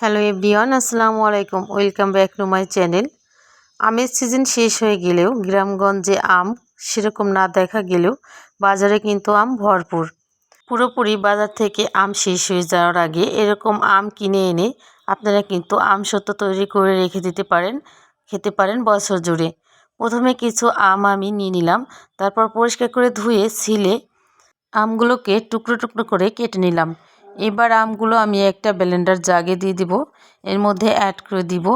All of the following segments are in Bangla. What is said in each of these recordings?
হ্যালো এভরিওয়ান, আসসালামু আলাইকুম। Welcome back to my channel. আমের সিজন শেষ হয়ে গেলেও গ্রামগঞ্জে আম সেরকম না দেখা গেলেও বাজারে কিন্তু আম ভরপুর। পুরোপুরি বাজার থেকে আম শেষ হয়ে যাওয়ার আগে এরকম আম কিনে এনে আপনারা কিন্তু আম সত্য তৈরি করে রেখে দিতে পারেন, খেতে পারেন বছর জুড়ে। প্রথমে কিছু আম আমি নিয়ে নিলাম, তারপর পরিষ্কার করে ধুয়ে, ছিলে আমগুলোকে টুকরো টুকরো করে কেটে নিলাম। এবার আমগুলো আমি একটা ব্লেন্ডার জাগে দিয়ে দিব। এর মধ্যে অ্যাড করে দিব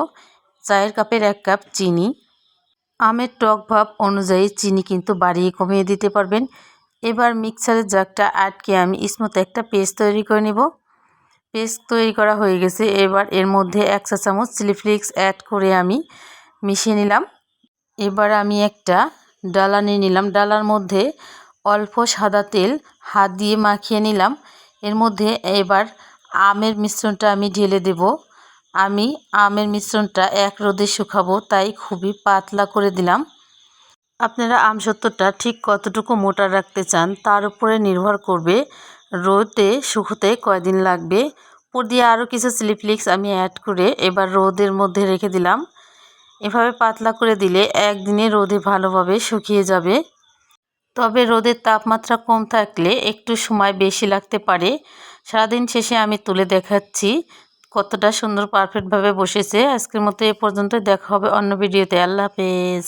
চায়ের কাপের এক কাপ চিনি। আমের টক ভাব অনুযায়ী চিনি কিন্তু বাড়িয়ে কমিয়ে দিতে পারবেন। এবার মিক্সারের জাগটা আটকে আমি স্মুথ একটা পেস্ট তৈরি করে নেব। পেস্ট তৈরি করা হয়ে গেছে। এবার এর মধ্যে এক চা চামচ চিলি ফ্লেক্স অ্যাড করে আমি মিশিয়ে নিলাম। এবার আমি একটা ডালা নিয়ে নিলাম। ডালার মধ্যে অল্প সাদা তেল হাত দিয়ে মাখিয়ে নিলাম। এর মধ্যে এবার আমের মিশ্রণটা আমি ঢেলে দেব। আমি আমের মিশ্রণটা এক রোদে শুকাবো, তাই খুবই পাতলা করে দিলাম। আপনারা আম সত্তরটা ঠিক কতটুকু মোটা রাখতে চান তার উপরে নির্ভর করবে রোদে শুকোতে কয়দিন লাগবে। উপর দিয়ে আরও কিছু স্লিপলিক্স আমি অ্যাড করে এবার রোদের মধ্যে রেখে দিলাম। এভাবে পাতলা করে দিলে একদিনে রোদে ভালোভাবে শুকিয়ে যাবে। তবে রোদের তাপমাত্রা কম থাকলে একটু সময় বেশি লাগতে পারে। সারাদিন শেষে আমি তুলে দেখাচ্ছি কতটা সুন্দর পারফেক্টভাবে বসেছে। আজকের মতো এ পর্যন্ত দেখা হবে অন্য ভিডিওতে আল্লাহ হাফেজ।